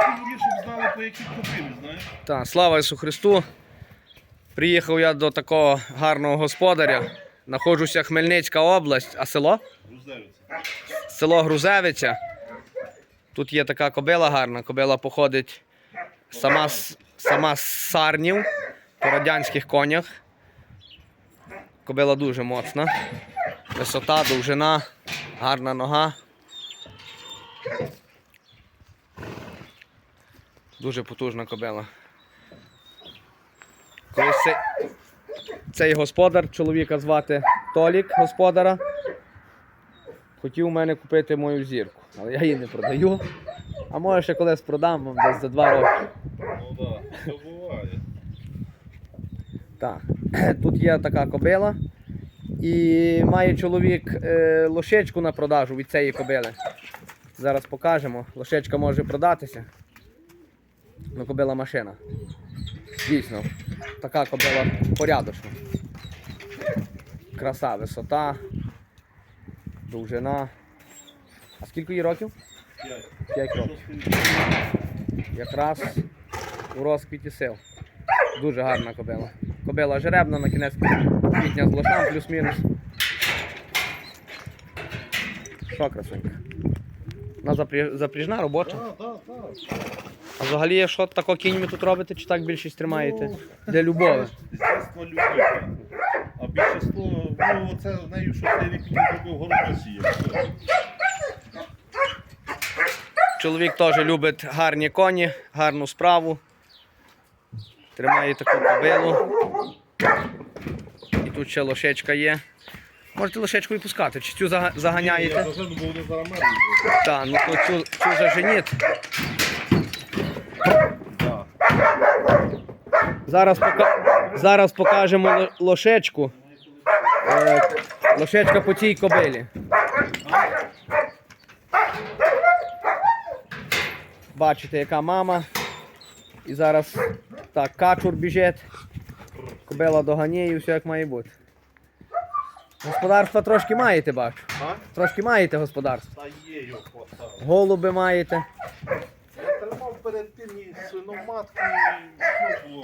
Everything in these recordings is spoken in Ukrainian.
чоловік, щоб знали, по якій купили, знаєш? Так, слава Ісу Христу. Приїхав я до такого гарного господаря. Находжуся Хмельницька область, а село? Грузевиця. Село Грузевиця. Тут є така кобила гарна. Кобила походить сама, з- сама з сарнів по радянських конях. Кобила дуже моцна. Висота, довжина, гарна нога. Дуже потужна кобила. Колись цей, цей господар, чоловіка звати Толік, господара, хотів у мене купити мою зірку, але я її не продаю. А може ще колись продам вам десь за два роки. Ну так, да, буває. Так. Тут є така кобила. І має чоловік е, лошечку на продажу від цієї кобили. Зараз покажемо. Лошечка може продатися. Ну, кобила машина. Дійсно, така кобила порядочна. Краса, висота, довжина. А скільки їй років? П'ять. 5 років. Якраз у розквіті сил. Дуже гарна кобила. Кобила жеребна на кінець квітня з лошам, плюс-мінус. Що, красунька? Вона запряжна робоча. А взагалі, що тако кіньми тут робите, чи так більшість тримаєте? Для любові. З дитинства любив. А більшість, ну, оце з нею, що цей рік він зробив город сіяв. Чоловік теж любить гарні коні, гарну справу. Тримає таку кобилу. І тут ще лошечка є. Можете лошечку і пускати, чи цю зага- Я заганяєте? завжди був зараз мерз. Так, ну то цю, цю заженіть. Зараз, пока... Зараз покажемо лошечку. Е, лошечка по цій кобилі. Бачите, яка мама. І зараз так, качур біжить. Кобила доганяє, і все як має бути. Господарства трошки маєте, бачу. Трошки маєте господарство. Голуби маєте. Перед тим і свиноматку, і було.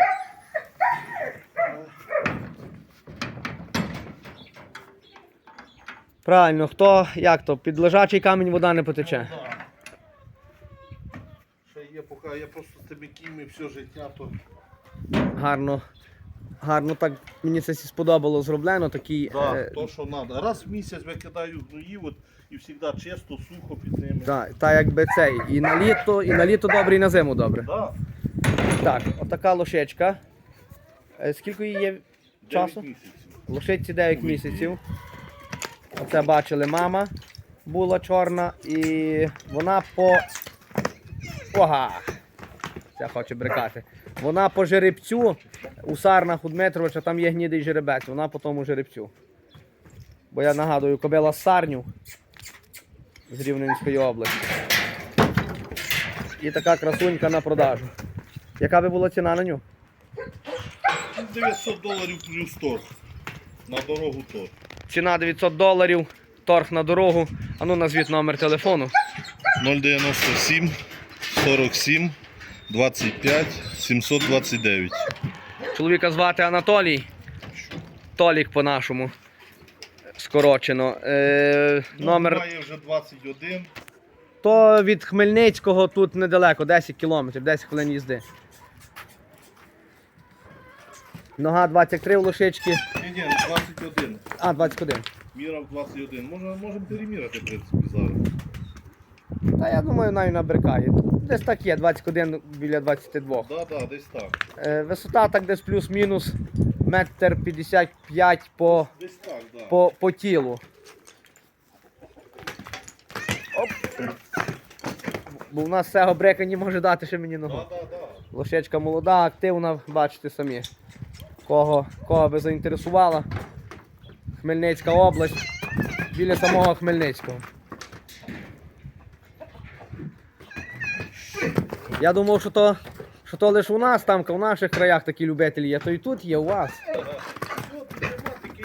Правильно, хто як то? Під лежачий камінь вода не потече. Ну, да. Ще є, поки я просто з тими і все життя, то Гарно. Гарно так мені це сподобало зроблено. Такий. да, е, то, що треба. Раз в місяць викидаю гноїв от, і завжди чисто, сухо під ними. та, та якби цей. І на літо, і на літо добре, і на зиму добре. Да. Так, отака лошечка. Е, Скільки їй є часу? місяців. Лошиці 9 місяців. Оце бачили мама була чорна і вона по. Ога! Це хоче брикати. Вона по жеребцю у Сарнах у Дмитровича там є гнідий жеребець, вона по тому жеребцю. Бо я нагадую, кобила з Сарнів з Рівненської області. І така красунька на продажу. Яка би була ціна на нього? 900 доларів плюс торг. На дорогу торг. Ціна 900 доларів, торг на дорогу. А ну назвіть номер телефону. 097 47 25 729. Чоловіка звати Анатолій. Толік по-нашому. Скорочено. Е, номер. Має вже 21. То від Хмельницького тут недалеко, 10 кілометрів, 10 хвилин їзди. Нога 23 в лошички. Ні, ні, 21. А, 21. Мірав 21. Можна, можемо переміряти, в принципі, зараз. Та я думаю, навіть набрикає. Десь так є, 21 біля 22. Так, да, да, десь так. Е, висота так десь плюс-мінус метр 55 по Десь так, так. Да. по, по тілу. Оп. Бо в нас цього брека не може дати ще мені ногу. Да, да, да. Лошечка молода, активна, бачите самі. Кого, кого би заінтересувала. Хмельницька область. Біля самого Хмельницького. Я думав, що то, що то лише у нас там, в наших краях такі любителі є, то і тут є у вас.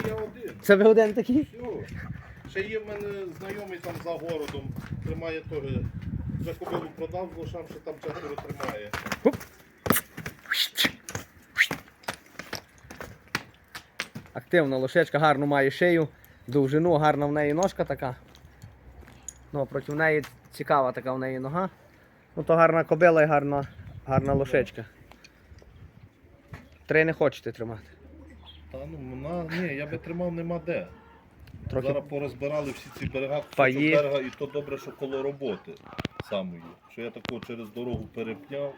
Я один. Це ви один такий? Все. Ще є в мене знайомий там за городом, тримає теж вже кобилу продав, з лошам, що там четверо тримає. Активна лошечка, гарну має шию, довжину, гарна в неї ножка така. Ну, проти неї цікава така в неї нога. Ну то гарна кобила і гарна, гарна лошечка. Три не хочете тримати. Та ну вона, ні, я би тримав нема де. Трохи Зараз порозбирали всі ці берега, Паї. берега, і то добре, що коло роботи самої. Що я такого через дорогу перепняв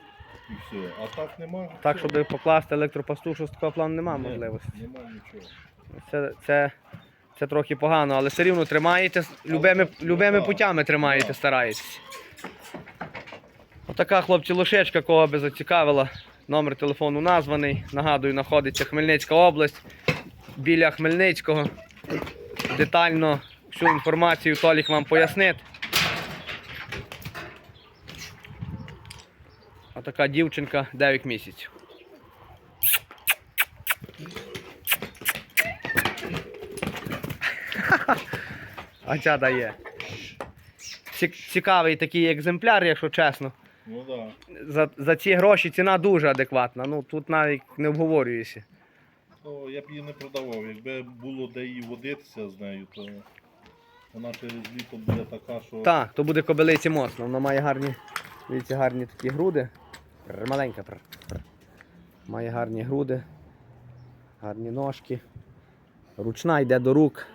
і все. А так нема. так, все. щоб покласти електропасту, що з такого плану немає Ні, можливості. Нема нічого. Це, це, це трохи погано, але все рівно тримаєте, любими, ну, любими путями тримаєте, стараєтесь. Отака хлопці лошечка, кого би зацікавила. Номер телефону названий. Нагадую, знаходиться Хмельницька область. Біля Хмельницького. Детально всю інформацію Толік вам пояснить. Отака дівчинка 9 місяців. А ця дає. Цікавий такий екземпляр, якщо чесно. Ну. Да. За, за ці гроші ціна дуже адекватна. Ну тут навіть не обговорюєшся. Ну, я б її не продавав. Якби було де її водитися з нею, то вона через літо буде така, що. Так, то буде кобилиці моцно. Вона має гарні, дивіться, гарні такі груди. Маленька. Має гарні груди, гарні ножки. Ручна йде до рук.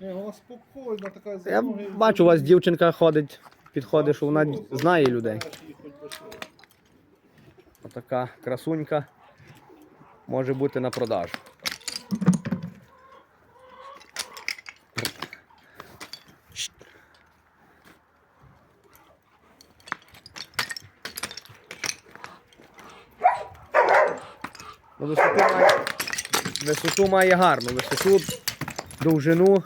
Ні, вона спокійна, така за Я ноги- бачу, у вас дівчинка ходить, підходить, що вона знає людей. Отака красунька може бути на продажу. Ну, висоту, має, висоту має гарну, висоту, довжину.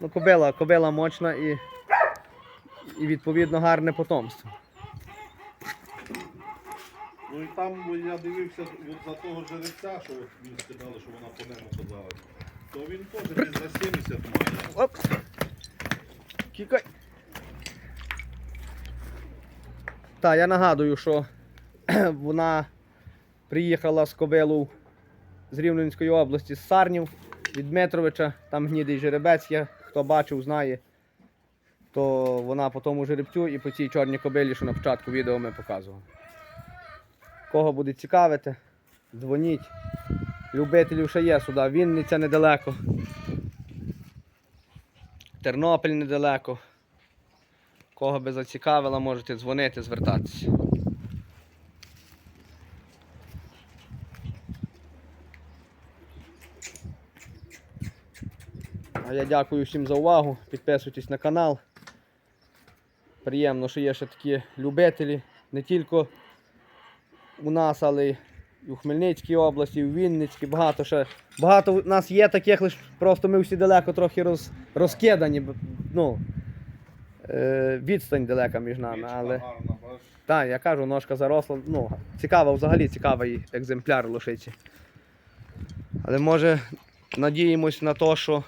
Ну, кобила, кобила мощна і, і відповідно гарне потомство. Ну і там я дивився от за того жеребця, що от він сказали, що вона по ньому казала. То він теж десь за 70 має. Оп. Кікай. Так, я нагадую, що вона приїхала з Кобилу з Рівненської області, з Сарнів, від Дмитровича, там гнідий жеребець є, хто бачив, знає. То вона по тому жеребцю і по цій чорній кобилі, що на початку відео ми показували. Кого буде цікавити, дзвоніть. Любителів ще є сюди, Вінниця недалеко. Тернопіль недалеко. Кого би зацікавило, можете дзвонити, звертатися. А я дякую всім за увагу. Підписуйтесь на канал. Приємно, що є ще такі любителі. Не тільки у нас, але й у Хмельницькій області, і у Вінницькій. Багато ще. Багато у нас є таких, лише просто ми всі далеко трохи роз, розкидані. Ну, е, відстань далека між нами. Але так, я кажу, ножка заросла. Ну, цікава, взагалі цікавий екземпляр лошиці. Але може надіємось на те, що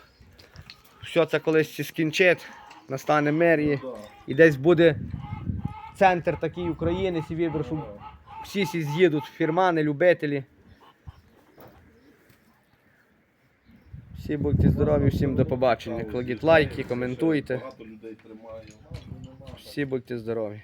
все це колись скінчить, настане мир і, Ну, і десь буде центр такий України, і вибір, щоб всі сі з'їдуть, фірмани, любителі. Всі будьте здорові, всім до побачення. Кладіть лайки, коментуйте. Ну. Всі будьте здорові.